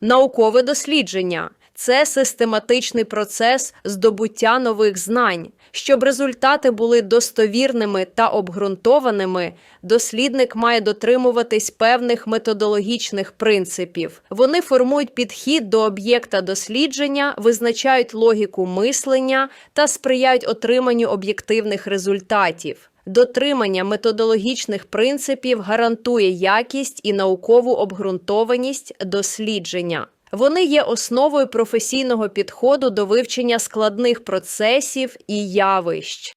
Наукове дослідження це систематичний процес здобуття нових знань. Щоб результати були достовірними та обґрунтованими, дослідник має дотримуватись певних методологічних принципів. Вони формують підхід до об'єкта дослідження, визначають логіку мислення та сприяють отриманню об'єктивних результатів. Дотримання методологічних принципів гарантує якість і наукову обґрунтованість дослідження. Вони є основою професійного підходу до вивчення складних процесів і явищ.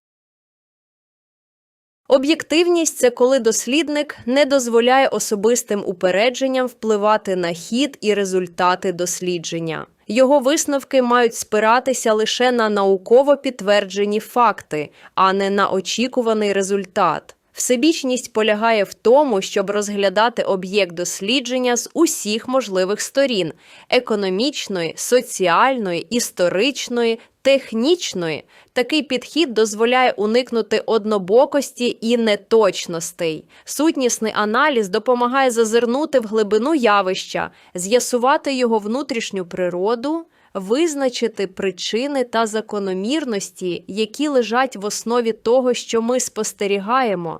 Об'єктивність це коли дослідник не дозволяє особистим упередженням впливати на хід і результати дослідження. Його висновки мають спиратися лише на науково підтверджені факти, а не на очікуваний результат. Всебічність полягає в тому, щоб розглядати об'єкт дослідження з усіх можливих сторін економічної, соціальної, історичної, технічної. Такий підхід дозволяє уникнути однобокості і неточностей. Сутнісний аналіз допомагає зазирнути в глибину явища, з'ясувати його внутрішню природу, визначити причини та закономірності, які лежать в основі того, що ми спостерігаємо.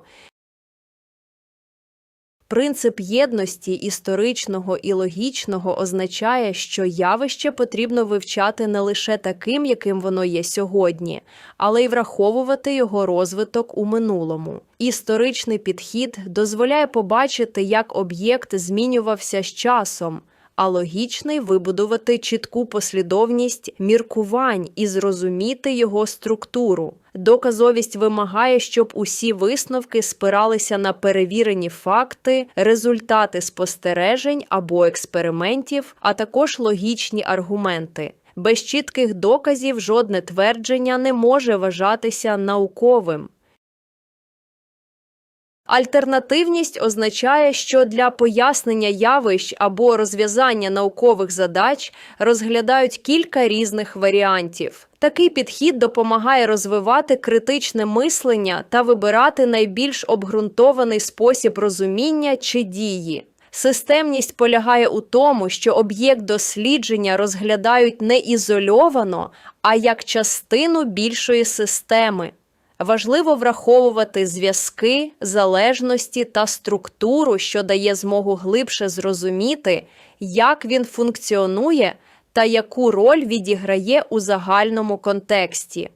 Принцип єдності історичного і логічного означає, що явище потрібно вивчати не лише таким, яким воно є сьогодні, але й враховувати його розвиток у минулому. Історичний підхід дозволяє побачити, як об'єкт змінювався з часом, а логічний вибудувати чітку послідовність міркувань і зрозуміти його структуру. Доказовість вимагає, щоб усі висновки спиралися на перевірені факти, результати спостережень або експериментів, а також логічні аргументи. Без чітких доказів жодне твердження не може вважатися науковим. Альтернативність означає, що для пояснення явищ або розв'язання наукових задач розглядають кілька різних варіантів. Такий підхід допомагає розвивати критичне мислення та вибирати найбільш обґрунтований спосіб розуміння чи дії. Системність полягає у тому, що об'єкт дослідження розглядають не ізольовано, а як частину більшої системи. Важливо враховувати зв'язки, залежності та структуру, що дає змогу глибше зрозуміти, як він функціонує та яку роль відіграє у загальному контексті.